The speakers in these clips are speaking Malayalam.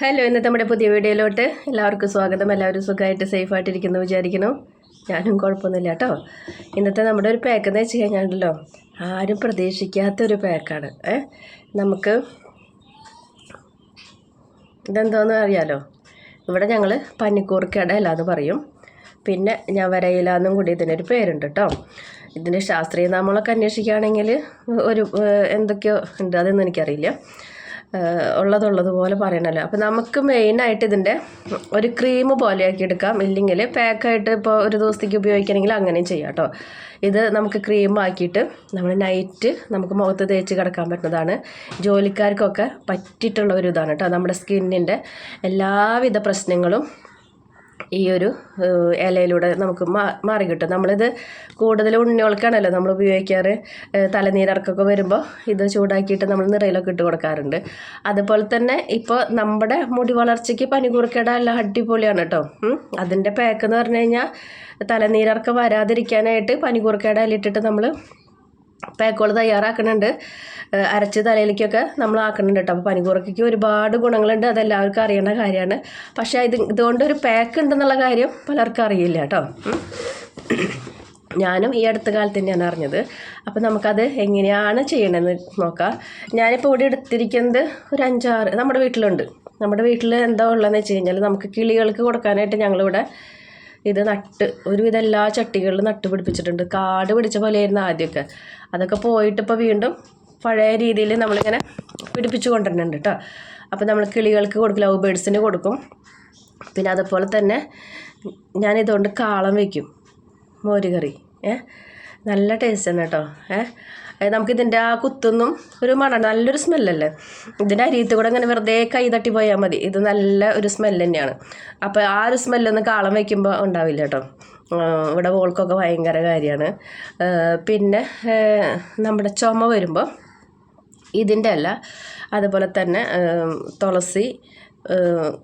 ഹലോ ഇന്നത്തെ നമ്മുടെ പുതിയ വീഡിയോയിലോട്ട് എല്ലാവർക്കും സ്വാഗതം. എല്ലാവരും സുഖമായിട്ട് സേഫായിട്ടിരിക്കുന്നു വിചാരിക്കുന്നു. ഞാനും കുഴപ്പമൊന്നുമില്ല കേട്ടോ. ഇന്നത്തെ നമ്മുടെ ഒരു പാക്ക് എന്ന് വെച്ച് കഴിഞ്ഞാണ്ടല്ലോ ആരും പ്രതീക്ഷിക്കാത്തൊരു പാക്കാണ് ഏ നമുക്ക് ഇതെന്തോന്ന് അറിയാലോ? ഇവിടെ ഞങ്ങൾ പന്നിക്കൂർക്കട എന്ന് പറയും. പിന്നെ ഞാൻ വരയില്ല എന്നും കൂടി ഇതിനൊരു പേരുണ്ട് കേട്ടോ. ഇതിന്റെ ശാസ്ത്രീയ നാമങ്ങളൊക്കെ അന്വേഷിക്കുകയാണെങ്കിൽ ഒരു എന്തൊക്കെയോ ഉണ്ട് അതൊന്നും എനിക്കറിയില്ല. ഉള്ളതുള്ളതുപോലെ പറയണല്ലോ. അപ്പോൾ നമുക്ക് മെയിനായിട്ട് ഇതിന്റെ ഒരു ക്രീം പോലെയാക്കി എടുക്കാം. ഇല്ലെങ്കിൽ പാക്കായിട്ട് ഇപ്പോൾ ഒരു ദിവസത്തേക്ക് ഉപയോഗിക്കണമെങ്കിൽ അങ്ങനെയും ചെയ്യാം കേട്ടോ ഇത് നമുക്ക് ക്രീം ആക്കിയിട്ട് നമ്മൾ നൈറ്റ് നമുക്ക് മുഖത്ത് തേച്ച് കിടക്കാൻ പറ്റുന്നതാണ്. ജോലിക്കാർക്കൊക്കെ പറ്റിയിട്ടുള്ള ഒരു ഇതാണ് കേട്ടോ നമ്മുടെ സ്കിന്നിന്റെ എല്ലാവിധ പ്രശ്നങ്ങളും ഈ ഒരു ഇലയിലൂടെ നമുക്ക് മാറി കിട്ടും. നമ്മളിത് കൂടുതൽ ഉണ്ണികൾക്കാണല്ലോ നമ്മൾ ഉപയോഗിക്കാറ്. തലനീരക്കൊക്കെ വരുമ്പോൾ ഇത് ചൂടാക്കിയിട്ട് നമ്മൾ നിറയിലൊക്കെ ഇട്ട് കൊടുക്കാറുണ്ട്. അതുപോലെ തന്നെ ഇപ്പോൾ നമ്മുടെ മുടി വളർച്ചയ്ക്ക് പനികൂർക്കട അല്ല അടിപൊളിയാണ് കേട്ടോ. അതിന്റെ പാക്ക് എന്ന് പറഞ്ഞു കഴിഞ്ഞാൽ തലനീരക്ക വരാതിരിക്കാനായിട്ട് പനികൂർക്കട അല്ലിട്ടിട്ട് നമ്മൾ പാക്കുകൾ തയ്യാറാക്കുന്നുണ്ട് അരച്ച് തലയിലേക്കൊക്കെ നമ്മൾ ആക്കുന്നുണ്ട് കേട്ടോ അപ്പോൾ പനികൂർക്കയ്ക്ക് ഒരുപാട് ഗുണങ്ങളുണ്ട്. അതെല്ലാവർക്കും അറിയേണ്ട കാര്യമാണ് പക്ഷേ ഇത് ഇതുകൊണ്ട് ഒരു പാക്ക് ഉണ്ടെന്നുള്ള കാര്യം പലർക്കും അറിയില്ല കേട്ടോ. ഞാനും ഈ അടുത്ത കാലത്ത് തന്നെയാണ് അറിഞ്ഞത്. അപ്പോൾ നമുക്കത് എങ്ങനെയാണ് ചെയ്യണമെന്ന് നോക്കാം. ഞാനിപ്പോൾ ഇവിടെ എടുത്തിരിക്കുന്നത് ഒരു അഞ്ചാറ് നമ്മുടെ വീട്ടിലുണ്ട്. നമ്മുടെ വീട്ടിൽ എന്താ ഉള്ളതെന്ന് വെച്ച് കഴിഞ്ഞാൽ നമുക്ക് കിളികൾക്ക് കൊടുക്കാനായിട്ട് ഞങ്ങളിവിടെ ഇത് നട്ട് ഒരുവിധം എല്ലാ ചട്ടികളിലും നട്ട് പിടിപ്പിച്ചിട്ടുണ്ട്. കാട് പിടിച്ച പോലെ ആയിരുന്നു ആദ്യമൊക്കെ. അതൊക്കെ പോയിട്ട് ഇപ്പോൾ വീണ്ടും പഴയ രീതിയിൽ നമ്മളിങ്ങനെ പിടിപ്പിച്ചു കൊണ്ടുവരുന്നുണ്ട് കേട്ടോ അപ്പോൾ നമ്മൾ കിളികൾക്ക് കൊടുക്കും ലവ് ബേഡ്സിന് കൊടുക്കും. പിന്നെ അതുപോലെ തന്നെ ഞാൻ ഇതുകൊണ്ട് കാളം വയ്ക്കും മോരുകറി. ഏ? നല്ല ടേസ്റ്റ് ആണ് കേട്ടോ ഏഹ് നമുക്കിതിന്റെ ആ കുത്തൊന്നും ഒരു മണം നല്ലൊരു സ്മെല്ലല്ലേ ഇതിന്റെ അരിയത്ത് കൂടെ ഇങ്ങനെ വെറുതെ കൈ തട്ടി പോയാൽ മതി. ഇത് നല്ല ഒരു സ്മെല്ല് തന്നെയാണ്. അപ്പോൾ ആ ഒരു സ്മെല്ലൊന്നും കാളം വയ്ക്കുമ്പോൾ ഉണ്ടാവില്ല കേട്ടോ. ഇവിടെ വോൾക്കൊക്കെ ഭയങ്കര കാര്യമാണ്. പിന്നെ നമ്മുടെ ചുമ വരുമ്പോൾ ഇതിന്റെ അല്ല അതുപോലെ തന്നെ തുളസി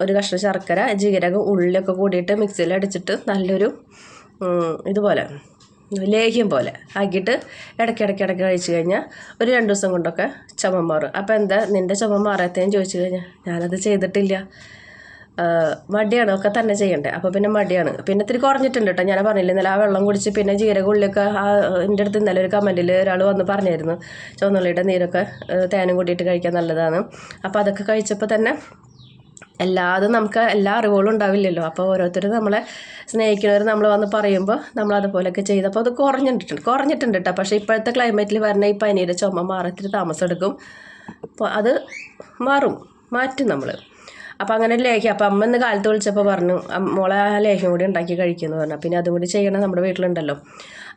ഒരു കഷ്ണം ശർക്കര ജീരകം ഉള്ളിയൊക്കെ കൂടിയിട്ട് മിക്സിയിൽ അടിച്ചിട്ട് നല്ലൊരു ഇതുപോലെ ലേഹ്യം പോലെ ആക്കിയിട്ട് ഇടയ്ക്കിടയ്ക്ക് ഇടയ്ക്ക് കഴിച്ച് കഴിഞ്ഞാൽ ഒരു രണ്ട് ദിവസം കൊണ്ടൊക്കെ ചുമ മാറും. അപ്പോൾ എന്താ നിന്റെ ചുമ മാറാത്തേന്ന് ചോദിച്ചു കഴിഞ്ഞാൽ ഞാനത് ചെയ്തിട്ടില്ല. മടിയാണ് ഒക്കെ തന്നെ ചെയ്യണ്ടേ. അപ്പോൾ പിന്നെ മടിയാണ്. പിന്നെ ഇത്തിരി കുറഞ്ഞിട്ടുണ്ട് കേട്ടോ ഞാൻ പറഞ്ഞില്ല ഇന്നലെ ആ വെള്ളം കുടിച്ച് പിന്നെ ജീരക ഉള്ളിയൊക്കെ ആ എന്റെ അടുത്ത് ഇന്നലെ ഒരു കമന്റിൽ ഒരാൾ വന്ന് പറഞ്ഞായിരുന്നു ചുവന്നുള്ളിയുടെ നീരൊക്കെ തേനും കൂട്ടിയിട്ട് കഴിക്കാൻ നല്ലതാണ്. അപ്പോൾ അതൊക്കെ കഴിച്ചപ്പോൾ തന്നെ എല്ലാതും നമുക്ക് എല്ലാ അറിവുകളും ഉണ്ടാവില്ലല്ലോ. അപ്പോൾ ഓരോരുത്തർ നമ്മളെ സ്നേഹിക്കുന്നവർ നമ്മൾ വന്ന് പറയുമ്പോൾ നമ്മൾ അതുപോലെയൊക്കെ ചെയ്ത്. അപ്പോൾ അത് കുറഞ്ഞിട്ടുണ്ട്. കുറഞ്ഞിട്ടുണ്ട് കേട്ടോ. പക്ഷേ ഇപ്പോഴത്തെ ക്ലൈമറ്റിൽ വരുന്ന ഈ പനിയുടെ ചുമ മാറത്തിരി താമസം എടുക്കും. അപ്പോൾ അത് മാറും. മാറ്റും നമ്മൾ അപ്പോൾ അങ്ങനെ ഒരു ലേഖ്യം അപ്പോൾ അമ്മ ഇന്ന് കാലത്ത് വിളിച്ചപ്പോൾ പറഞ്ഞു മോളെ ആ ലേഹ്യം കൂടി ഉണ്ടാക്കി കഴിക്കുമെന്ന് പറഞ്ഞു. പിന്നെ അതും കൂടി ചെയ്യണം നമ്മുടെ വീട്ടിലുണ്ടല്ലോ.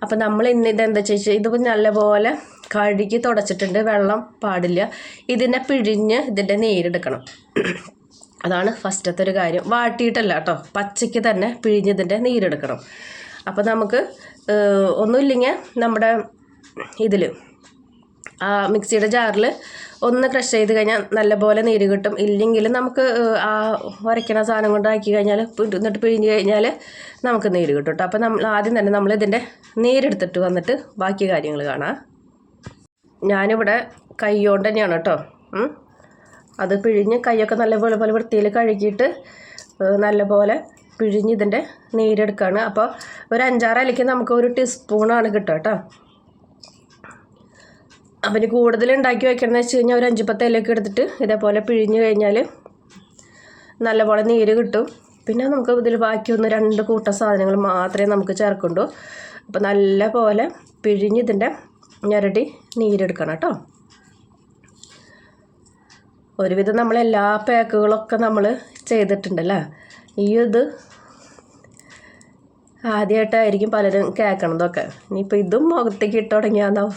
അപ്പോൾ നമ്മൾ ഇന്ന് ഇതെന്താ ചോദിച്ചാൽ ഇത് നല്ലപോലെ കഴുകി തുടച്ചിട്ടുണ്ട്. വെള്ളം പാടില്ല. ഇതിനെ പിഴിഞ്ഞ് ഇതിന്റെ നീരെടുക്കണം. അതാണ് ഫസ്റ്റത്തെ ഒരു കാര്യം. വാട്ടിയിട്ടല്ല കേട്ടോ. പച്ചയ്ക്ക് തന്നെ പിഴിഞ്ഞതിന്റെ നീരെടുക്കണം. അപ്പോൾ നമുക്ക് ഒന്നുമില്ലെങ്കിൽ നമ്മുടെ ഇതിൽ ആ മിക്സിയുടെ ജാറിൽ ഒന്ന് ക്രഷ് ചെയ്ത് കഴിഞ്ഞാൽ നല്ലപോലെ നീര് കിട്ടും. ഇല്ലെങ്കിൽ നമുക്ക് ആ ഉരയ്ക്കണ സാധനം കൊണ്ട് ആക്കി കഴിഞ്ഞാൽ എന്നിട്ട് പിഴിഞ്ഞ് കഴിഞ്ഞാൽ നമുക്ക് നീര് കിട്ടും കേട്ടോ. അപ്പോൾ നമ്മൾ ആദ്യം തന്നെ നമ്മൾ ഇതിന്റെ നീരെടുത്തിട്ട് വന്നിട്ട് ബാക്കി കാര്യങ്ങൾ കാണാം. ഞാനിവിടെ കൈ കൊണ്ട് തന്നെയാണ് കേട്ടോ. അത് പിഴിഞ്ഞ് കൈയൊക്കെ നല്ല പോലെ വൃത്തിയിൽ കഴുകിയിട്ട് നല്ലപോലെ പിഴിഞ്ഞ് ഇതിന്റെ നീരെടുക്കുകയാണ് അപ്പോൾ ഒരു അഞ്ചാറ് ഇലയ്ക്ക് നമുക്ക് ഒരു ടീസ്പൂണാണ് കിട്ടുക കേട്ടോ. അവന് കൂടുതൽ ഉണ്ടാക്കി വയ്ക്കണമെന്ന് വെച്ച് കഴിഞ്ഞാൽ ഒരു അഞ്ച് പത്ത് ഇലയൊക്കെ എടുത്തിട്ട് ഇതേപോലെ പിഴിഞ്ഞ് കഴിഞ്ഞാൽ നല്ലപോലെ നീര് കിട്ടും. പിന്നെ നമുക്ക് ഇതിൽ ബാക്കി ഒന്ന് രണ്ട് കൂട്ട സാധനങ്ങൾ മാത്രമേ നമുക്ക് ചേർക്കുള്ളൂ അപ്പോൾ നല്ല പോലെ പിഴിഞ്ഞ് ഇതിന്റെ ഞരടി നീരെടുക്കണം കേട്ടോ. ഒരുവിധം നമ്മൾ എല്ലാ പാക്കുകളൊക്കെ നമ്മൾ ചെയ്തിട്ടുണ്ടല്ലോ? ഈ ഇത് ആദ്യമായിട്ടായിരിക്കും പലരും കേൾക്കണതൊക്കെ ഇനിയിപ്പോൾ ഇതും മുഖത്തേക്ക് ഇട്ട് തുടങ്ങിയാന്നാവും.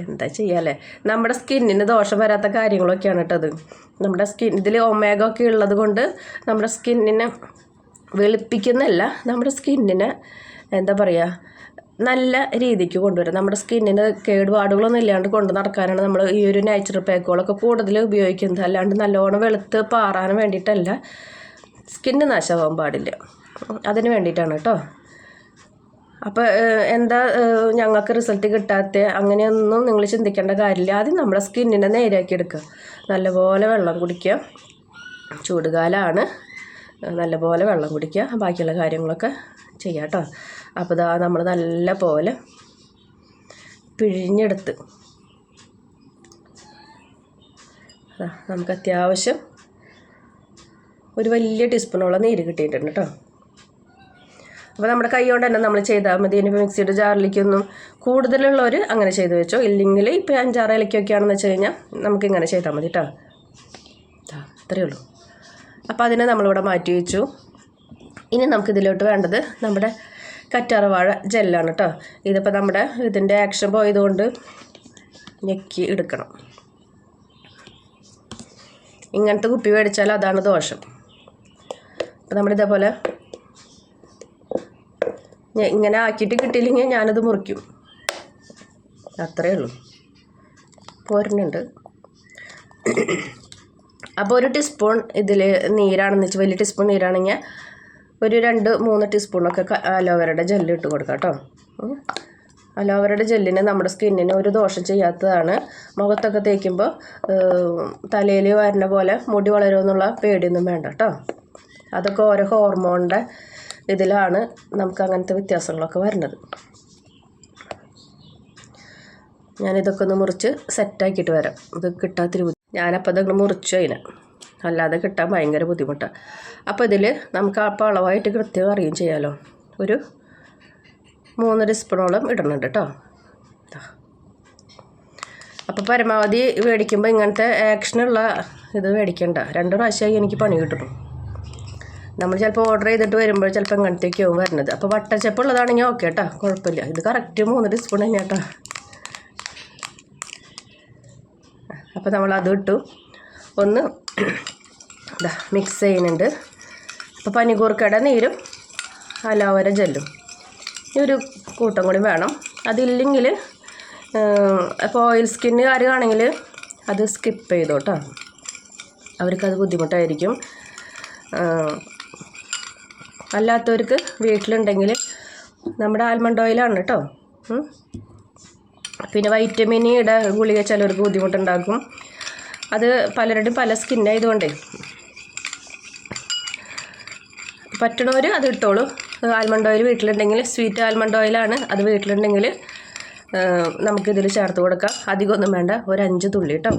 എന്താ ചെയ്യാല്ലേ? നമ്മുടെ സ്കിന്നിന് ദോഷം വരാത്ത കാര്യങ്ങളൊക്കെയാണ് കേട്ടത് നമ്മുടെ സ്കിൻ ഇതിൽ ഒമേഗ ഒക്കെ ഉള്ളത് കൊണ്ട് നമ്മുടെ സ്കിന്നിനെ വെളുപ്പിക്കുന്നല്ല നമ്മുടെ സ്കിന്നിനെ എന്താ പറയുക നല്ല രീതിക്ക് കൊണ്ടുവരാം നമ്മുടെ സ്കിന്നിന് കേടുപാടുകളൊന്നും ഇല്ലാണ്ട് കൊണ്ട് നടക്കാനാണ് നമ്മൾ ഈ ഒരു നാച്ചുറൽ പാക്കുകളൊക്കെ കൂടുതൽ ഉപയോഗിക്കുന്നത്. അല്ലാണ്ട് നല്ലോണം വെളുത്ത് പാറാൻ വേണ്ടിയിട്ടല്ല. സ്കിന്ന് നാശമാവാൻ പാടില്ല. അതിന് വേണ്ടിയിട്ടാണ് കേട്ടോ. അപ്പോൾ എന്താ ഞങ്ങൾക്ക് റിസൾട്ട് കിട്ടാത്ത അങ്ങനെയൊന്നും നിങ്ങൾ ചിന്തിക്കേണ്ട കാര്യമില്ല. ആദ്യം നമ്മുടെ സ്കിന്നിനെ നേരെയാക്കി എടുക്കുക. നല്ലപോലെ വെള്ളം കുടിക്കുക. ചൂടുകാലമാണ് നല്ലപോലെ വെള്ളം കുടിക്കുക. ബാക്കിയുള്ള കാര്യങ്ങളൊക്കെ ചെയ്യാം കേട്ടോ. അപ്പോൾ ഇതാ നമ്മൾ നല്ല പോലെ പിഴിഞ്ഞെടുത്ത്. നമുക്ക് അത്യാവശ്യം ഒരു വലിയ ടീസ്പൂണോളം നീര് കിട്ടിയിട്ടുണ്ട് കേട്ടോ. അപ്പോൾ നമ്മുടെ കൈ കൊണ്ട് തന്നെ നമ്മൾ ചെയ്താൽ മതി. ഇനിയിപ്പോൾ മിക്സിയുടെ ജാറിലേക്കൊന്നും കൂടുതലുള്ളവർ അങ്ങനെ ചെയ്ത് വെച്ചോ. ഇല്ലെങ്കിൽ ഇപ്പോൾ അഞ്ചാറ് ഇലക്കൊക്കെയാണെന്ന് വെച്ച് കഴിഞ്ഞാൽ നമുക്ക് ഇങ്ങനെ ചെയ്താൽ മതി കേട്ടോ. അത്രയേ ഉള്ളൂ. അപ്പോൾ അതിനെ നമ്മളിവിടെ മാറ്റി വെച്ചു. ഇനി നമുക്കിതിലോട്ട് വേണ്ടത് നമ്മുടെ കറ്റാർവാഴ ജെല്ലാണ് കേട്ടോ ഇതിപ്പോൾ നമ്മുടെ ഇതിന്റെ ആക്ഷൻ പോയതുകൊണ്ട് ഞെക്കി എടുക്കണം. ഇങ്ങനത്തെ കുപ്പി മേടിച്ചാൽ അതാണ് ദോഷം. അപ്പോൾ നമ്മളിതേപോലെ ഇങ്ങനെ ആക്കിയിട്ട് കിട്ടിയില്ലെങ്കിൽ ഞാനത് മുറിക്കും. അത്രയേ ഉള്ളൂ. പോരുന്നുണ്ട്. അപ്പോൾ ഒരു ടീസ്പൂൺ ഇതിൽ നീരാണെന്ന് വെച്ചാൽ വലിയ ടീസ്പൂൺ നീരാണെങ്കിൽ ഒരു രണ്ട് മൂന്ന് ടീസ്പൂണൊക്കെ അലോവേരയുടെ ജെല്ല് ഇട്ട് കൊടുക്കാം കേട്ടോ അലോവേരയുടെ ജെല്ലിന് നമ്മുടെ സ്കിന്നിന് ഒരു ദോഷം ചെയ്യാത്തതാണ്. മുഖത്തൊക്കെ തേക്കുമ്പോൾ തലയിൽ വരുന്ന പോലെ മുടി വളരുമെന്നുള്ള പേടിയൊന്നും വേണ്ട കേട്ടോ അതൊക്കെ ഓരോ ഹോർമോണിന്റെ ഇതിലാണ് നമുക്ക് അങ്ങനത്തെ വ്യത്യാസങ്ങളൊക്കെ വരുന്നത്. ഞാനിതൊക്കെ ഒന്ന് മുറിച്ച് സെറ്റാക്കിയിട്ട് വരാം. ഇത് കിട്ടാത്തൊരു ഞാനപ്പോൾ ഇതൊക്കെ മുറിച്ചു അതിനെ അല്ലാതെ കിട്ടാൻ ഭയങ്കര ബുദ്ധിമുട്ടാണ് അപ്പോൾ ഇതിൽ നമുക്ക് അപ്പോൾ അളവായിട്ട് കൃത്യം അറിയും ചെയ്യാമല്ലോ ഒരു മൂന്നര സ്പൂണോളം ഇടുന്നുണ്ട് കേട്ടോ അപ്പോൾ പരമാവധി മേടിക്കുമ്പോൾ ഇങ്ങനത്തെ ആക്ഷനുള്ള ഇത് മേടിക്കണ്ട. രണ്ട് പ്രാവശ്യമായി എനിക്ക് പണി കിട്ടുന്നു. നമ്മൾ ചിലപ്പോൾ ഓർഡർ ചെയ്തിട്ട് വരുമ്പോൾ ചിലപ്പോൾ ഇങ്ങനത്തേക്കാവും വരുന്നത് അപ്പോൾ വട്ടച്ചപ്പ് ഉള്ളതാണെങ്കിൽ ഓക്കെ കേട്ടോ കുഴപ്പമില്ല. ഇത് കറക്റ്റ് മൂന്ന് ടീസ്പൂൺ തന്നെ കേട്ടോ അപ്പോൾ നമ്മൾ അത് ഇട്ടു. ഒന്ന് ഇതാ മിക്സ് ചെയ്യുന്നുണ്ട്. അപ്പോൾ പനികൂർക്കട നീരും അലോവര ജെല്ലും. ഈ ഒരു കൂട്ടം കൂടി വേണം. അതില്ലെങ്കിൽ ഇപ്പോൾ ഓയിൽ സ്കിന്ന് കാര്യമാണെങ്കിൽ അത് സ്കിപ്പ് ചെയ്തോട്ടോ അവർക്കത് ബുദ്ധിമുട്ടായിരിക്കും. അല്ലാത്തവർക്ക് വീട്ടിലുണ്ടെങ്കിൽ നമ്മുടെ ആൽമണ്ട് ഓയിലാണ് കേട്ടോ പിന്നെ വൈറ്റമിൻ ഇയുടെ ഗുളിക ചിലവർക്ക് ബുദ്ധിമുട്ടുണ്ടാക്കും. അത് പലരുടെയും പല സ്കിന്നായതുകൊണ്ടേ പറ്റണവർ അത് ഇട്ടോളൂ ആൽമണ്ട് ഓയിൽ വീട്ടിലുണ്ടെങ്കിൽ സ്വീറ്റ് ആൽമണ്ട് ഓയിലാണ് അത് വീട്ടിലുണ്ടെങ്കിൽ നമുക്കിതിൽ ചേർത്ത് കൊടുക്കാം. അധികമൊന്നും വേണ്ട. ഒരു അഞ്ച് തുള്ളി കേട്ടോ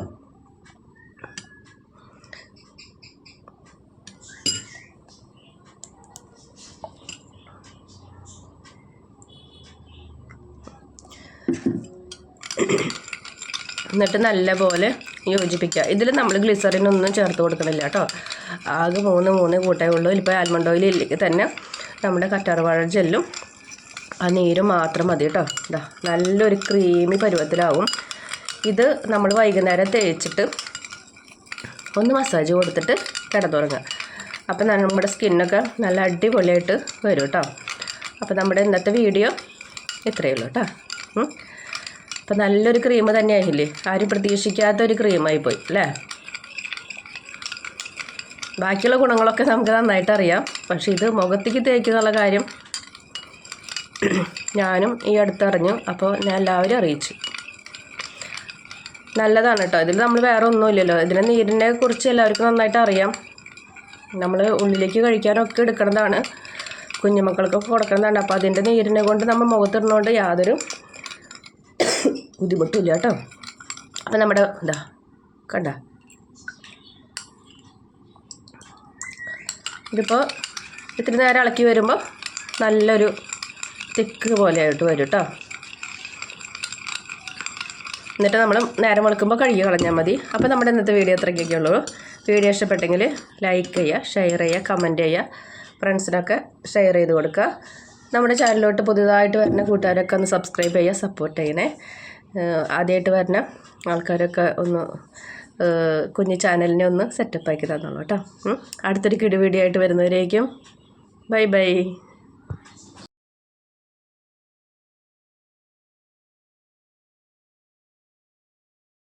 എന്നിട്ട് നല്ലപോലെ യോജിപ്പിക്കുക. ഇതിൽ നമ്മൾ ഗ്ലിസറിനൊന്നും ചേർത്ത് കൊടുക്കണില്ല കേട്ടോ ആകെ മൂന്ന് മൂന്ന് കൂട്ടേ ഉള്ളൂ. ഇപ്പോൾ ആൽമണ്ട് ഓയിൽ ഇല്ലെങ്കിൽ തന്നെ നമ്മുടെ കറ്റാർവാഴ ജെല്ലും ആ നീരും മാത്രം മതി കേട്ടോ ഇതാ നല്ലൊരു ക്രീമി പരുവത്തിലാവും. ഇത് നമ്മൾ വൈകുന്നേരം തേച്ചിട്ട് ഒന്ന് മസാജ് കൊടുത്തിട്ട് കിടന്നുറങ്ങുക. അപ്പം നമ്മുടെ സ്കിന്നൊക്കെ നല്ല അടിപൊളിയായിട്ട് വരും കേട്ടോ അപ്പോൾ നമ്മുടെ ഇന്നത്തെ വീഡിയോ ഇത്രയേ ഉള്ളൂ കേട്ടോ. അപ്പം നല്ലൊരു ക്രീം തന്നെയായില്ലേ? ആരും പ്രതീക്ഷിക്കാത്ത ഒരു ക്രീമായി പോയി അല്ലേ? ബാക്കിയുള്ള ഗുണങ്ങളൊക്കെ നമുക്ക് നന്നായിട്ട് അറിയാം. പക്ഷേ ഇത് മുഖത്തേക്ക് തേക്കുന്നുള്ള കാര്യം ഞാനും ഈ അടുത്തറിഞ്ഞു. അപ്പോൾ ഞാൻ എല്ലാവരും അറിയിച്ചു. നല്ലതാണ് കേട്ടോ ഇതിൽ നമ്മൾ വേറെ ഒന്നുമില്ലല്ലോ. ഇതിനെ നീരിനെ കുറിച്ച് എല്ലാവർക്കും നന്നായിട്ട് അറിയാം. നമ്മൾ ഉള്ളിലേക്ക് കഴിക്കാനൊക്കെ എടുക്കുന്നതാണ്. കുഞ്ഞുമക്കൾക്കൊക്കെ കൊടുക്കുന്നതാണ്. അപ്പോൾ അതിന്റെ നീരിനെ കൊണ്ട് നമ്മൾ മുഖത്തിടുന്നതുകൊണ്ട് യാതൊരു ബുദ്ധിമുട്ടില്ല കേട്ടോ അപ്പം നമ്മുടെ എന്താ കണ്ട. ഇതിപ്പോൾ ഇത്തിരി നേരം ഇളക്കി വരുമ്പോൾ നല്ലൊരു തിക്ക് പോലെ ആയിട്ട് വരും കേട്ടോ എന്നിട്ട് നമ്മൾ നേരം വെളുക്കുമ്പോൾ കഴുകി കളഞ്ഞാൽ മതി. അപ്പോൾ നമ്മുടെ ഇന്നത്തെ വീഡിയോ അത്രയ്ക്കൊക്കെ ഉള്ളൂ. വീഡിയോ ഇഷ്ടപ്പെട്ടെങ്കിൽ ലൈക്ക് ചെയ്യുക ഷെയർ ചെയ്യുക കമന്റ് ചെയ്യുക ഫ്രണ്ട്സിനൊക്കെ ഷെയർ ചെയ്ത് കൊടുക്കുക. നമ്മുടെ ചാനലിലോട്ട് പുതിയതായിട്ട് വരുന്ന കൂട്ടുകാരൊക്കെ ഒന്ന് സബ്സ്ക്രൈബ് ചെയ്യുക സപ്പോർട്ട് ചെയ്യണേ. ആദ്യമായിട്ട് വരുന്ന ആൾക്കാരൊക്കെ ഒന്ന് കുഞ്ഞു ചാനലിനെ ഒന്ന് സെറ്റപ്പ് ആക്കി തന്നോളൂ കേട്ടോ. അടുത്തൊരു കിടുവീഡിയോ ആയിട്ട് വരുന്നവരേക്കും. Bye bye.